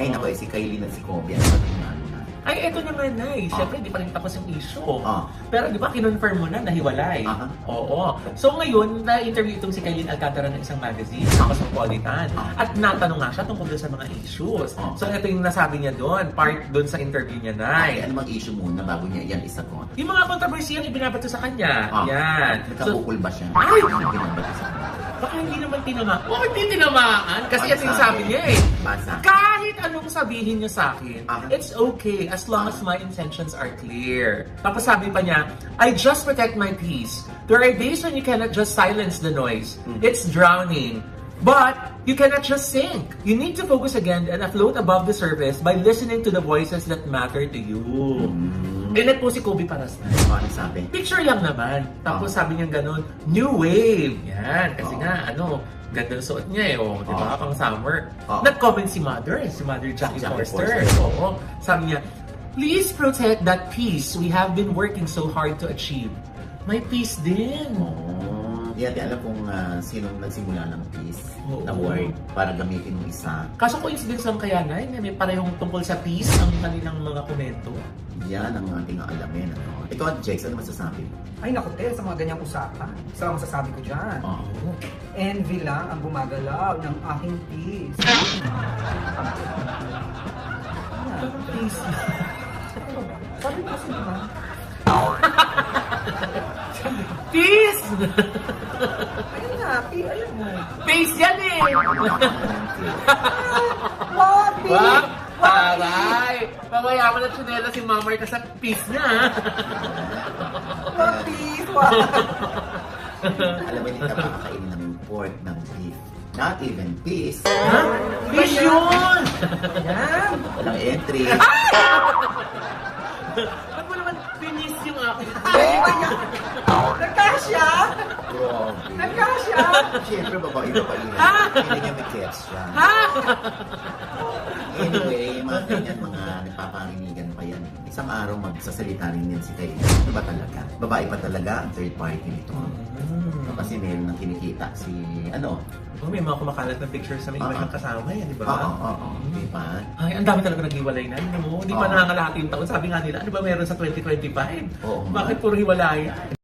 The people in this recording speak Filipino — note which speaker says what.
Speaker 1: Ay, naku, eh, si Kylie at si Kobe, ano ba na?
Speaker 2: Ay, eto naman na eh. Siyempre, di pa rin tapos yung issue.
Speaker 1: Ah.
Speaker 2: Pero di ba, kinonfirm mo na na hiwalay?
Speaker 1: Aha.
Speaker 2: Oo. So ngayon, na-interview itong si Kailin Alcantara ng isang magazine, sa Cosmopolitan.
Speaker 1: Ah.
Speaker 2: At natanong nga siya tungkol doon sa mga issues.
Speaker 1: Ah.
Speaker 2: So ito yung nasabi niya doon, part doon sa interview niya na.
Speaker 1: Ay, ano bang issue muna bago niya yan isagot?
Speaker 2: Yung mga kontrobersiyang ibinabato sa kanya.
Speaker 1: Ah.
Speaker 2: Yan.
Speaker 1: Nagkabukol ba siya?
Speaker 2: Ay!
Speaker 1: Binabato sa kanya.
Speaker 2: baka hindi naman tinamaan. Oh, hindi tinamaan. Kasi
Speaker 1: Ano
Speaker 2: ito yung sabi niya eh.
Speaker 1: Basa.
Speaker 2: Kahit anong sabihin niya sa akin,
Speaker 1: Ah.
Speaker 2: it's okay as long as my intentions are clear. Tapos sabi pa niya, I just protect my peace. There are days when you cannot just silence the noise.
Speaker 1: Hmm.
Speaker 2: It's drowning. But you cannot just sink. You need to focus again and afloat above the surface by listening to the voices that matter to you.
Speaker 1: Hmm.
Speaker 2: Eh, po si Kobe Paras na.
Speaker 1: Ano sabi?
Speaker 2: Picture lang naman. Tapos
Speaker 1: Ah.
Speaker 2: sabi niya ganun, new wave. Yan. Kasi
Speaker 1: Ah.
Speaker 2: nga, ano, ganda ng suot niya eh. Oh, di ba?
Speaker 1: Ah.
Speaker 2: Pang summer.
Speaker 1: Ah.
Speaker 2: Nag-comment si Mother, eh, si Mother Jackie,
Speaker 1: Jackie
Speaker 2: Forster.
Speaker 1: Forster.
Speaker 2: Oo. Sabi niya, please protect that peace we have been working so hard to achieve. May peace din.
Speaker 1: Oh, di natin alam kung ah, sinong nagsimula ng peace
Speaker 2: Oo.
Speaker 1: na word para gamitin ng isa.
Speaker 2: Kaso coincidence lang kaya na, na may parehong tungkol sa peace ang kanilang mga komento.
Speaker 1: Yan ang ating alamin. Ano? Ikaw at Jex, ano masasabi?
Speaker 3: Ay naku, te, sa mga ganyang usapan. Isa lang masasabi ko dyan.
Speaker 1: Oh.
Speaker 3: Envy lang ang gumagalaw ng aking peace.
Speaker 2: Peace.
Speaker 3: Ayun nga, ayun mo.
Speaker 2: peace yan eh!
Speaker 3: What, peace?
Speaker 2: Wag! Taray! Pamayaman at sinela si Mamay kasi peace niya. ha?
Speaker 3: What, peace? What?
Speaker 1: alam mo, hindi ka makakainin ng pork ng beef. Not even peace.
Speaker 2: Ha? Peace yun!
Speaker 3: Yan.
Speaker 1: Walang entry.
Speaker 2: Ba't mo naman pinis yung akin?
Speaker 3: Nagkasya?
Speaker 1: Grabe.
Speaker 3: Nagkasya?
Speaker 1: Siyempre, babae na pa yun.
Speaker 2: Ah!
Speaker 1: Hindi niya may gets siya.
Speaker 2: Ha?
Speaker 1: Anyway, mga ganyan, mga nagpaparinigan pa yan. Isang araw magsasalita rin yan si Kay. Ano ba talaga? Babae pa talaga ang third party nito. Kasi meron nang kinikita si, ano?
Speaker 2: Oh, may mga kumakalat na pictures sa may iba
Speaker 1: Ah,
Speaker 2: niyang kasama yan, di ba?
Speaker 1: Oo, oo, oo. Di ba?
Speaker 2: Ay, ang dami talaga naghiwalay na. Ano mo? Hindi pa
Speaker 1: Oo.
Speaker 2: nangangalahati yung taon. Sabi nga nila, ano ba meron sa 2025?
Speaker 1: Oo.
Speaker 2: Bakit puro hiwalayan?